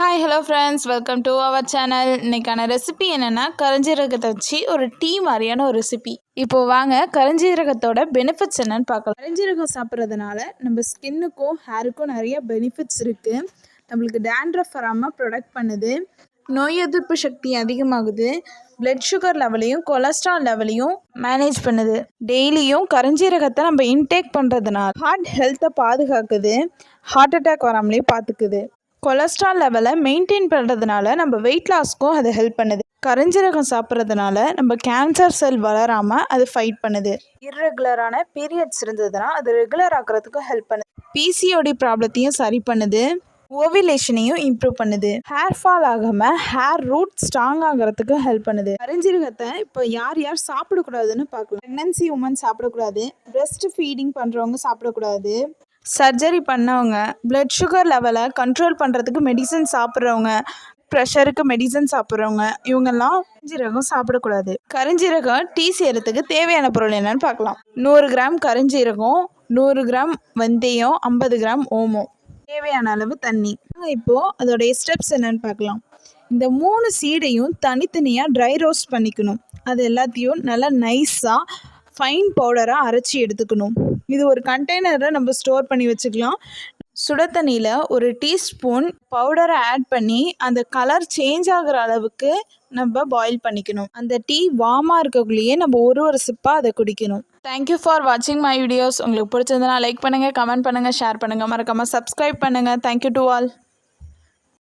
Hi hello friends welcome to our channel இன்றைக்கான recipe என்னென்னா கரிஞ்சீரகத்தை வச்சு ஒரு டீ மாதிரியான ஒரு ரெசிபி இப்போ வாங்க கரிஞ்சீரகத்தோட பெனிஃபிட்ஸ் என்னன்னு பார்க்கலாம். கரிஞ்சீரகம் சாப்பிட்றதுனால நம்ம ஸ்கின்னுக்கும் ஹேருக்கும் நிறைய பெனிஃபிட்ஸ் இருக்குது நம்மளுக்கு டேண்ட்ரஃப் வராமல் ப்ரொடக்ட் பண்ணுது. நோய் எதிர்ப்பு சக்தி அதிகமாகுது. பிளட் சுகர் லெவலையும் கொலஸ்ட்ரால் லெவலையும் மேனேஜ் பண்ணுது. டெய்லியும் கரிஞ்சீரகத்தை நம்ம இன்டேக் பண்ணுறதுனால ஹார்ட் ஹெல்த்தை பாதுகாக்குது. ஹார்ட் அட்டாக் வராமலே பார்த்துக்குது. கொலஸ்ட்ரால் லெவலை மெயின்டைன் பண்ணுறதுனால நம்ம வெயிட் லாஸ்க்கும் அது ஹெல்ப் பண்ணுது. கரிஞ்சீரகம் சாப்பிட்றதுனால நம்ம கேன்சர் செல் வளராமல் அது ஃபைட் பண்ணுது. இர்ரெகுலரான பீரியட்ஸ் இருந்ததுன்னா அது ரெகுலர் ஆக்கிறதுக்கும் ஹெல்ப் பண்ணுது. பிசிஓடி ப்ராப்ளத்தையும் சரி பண்ணுது. ஓவிலேஷனையும் இம்ப்ரூவ் பண்ணுது. ஹேர் ஃபால் ஆகாமல் ஹேர் ரூட் ஸ்ட்ராங் ஆகிறதுக்கு ஹெல்ப் பண்ணுது. கரிஞ்சீரகத்தை இப்போ யார் யார் சாப்பிடக்கூடாதுன்னு பார்க்கலாம். ப்ரெக்னன்சி உமன் சாப்பிடக்கூடாது. breast ஃபீடிங் பண்ணுறவங்க சாப்பிடக்கூடாது. சர்ஜரி பண்ணவங்க பிளட் சுகர் லெவலை கண்ட்ரோல் பண்ணுறதுக்கு மெடிசன் சாப்பிட்றவங்க ப்ரெஷருக்கு மெடிசன் சாப்பிட்றவங்க இவங்கெல்லாம் கரிஞ்சீரகம் சாப்பிடக்கூடாது. கரிஞ்சீரகம் டீ செய்கிறதுக்கு தேவையான பொருள் என்னன்னு பார்க்கலாம். நூறு கிராம் கரிஞ்சீரகம் நூறு கிராம் வெந்தயம் ஐம்பது கிராம் ஓமம். தேவையான அளவு தண்ணி. இப்போது அதோடைய ஸ்டெப்ஸ் என்னன்னு பார்க்கலாம். இந்த மூணு சீடையும் தனித்தனியாக ட்ரை ரோஸ்ட் பண்ணிக்கணும். அது எல்லாத்தையும் நல்லா நைஸாக ஃபைன் பவுடராக அரைச்சி எடுத்துக்கணும். இது ஒரு கண்டெய்னரை நம்ம ஸ்டோர் பண்ணி வச்சுக்கலாம். சுட தண்ணியில் ஒரு டீஸ்பூன் பவுடரை ஆட் பண்ணி அந்த கலர் சேஞ்ச் ஆகிற அளவுக்கு நம்ம பாயில் பண்ணிக்கணும். அந்த டீ வார்மாக இருக்கக்குள்ளேயே நம்ம ஒரு ஒரு சிப்பாக அதை குடிக்கணும். தேங்க்யூ ஃபார் வாட்சிங் மை வீடியோஸ் உங்களுக்கு பிடிச்சிருந்தனா லைக் பண்ணுங்கள் கமெண்ட் பண்ணுங்கள் ஷேர் பண்ணுங்கள் மறக்காமல் சப்ஸ்கிரைப் பண்ணுங்கள் தேங்க்யூ டு ஆல்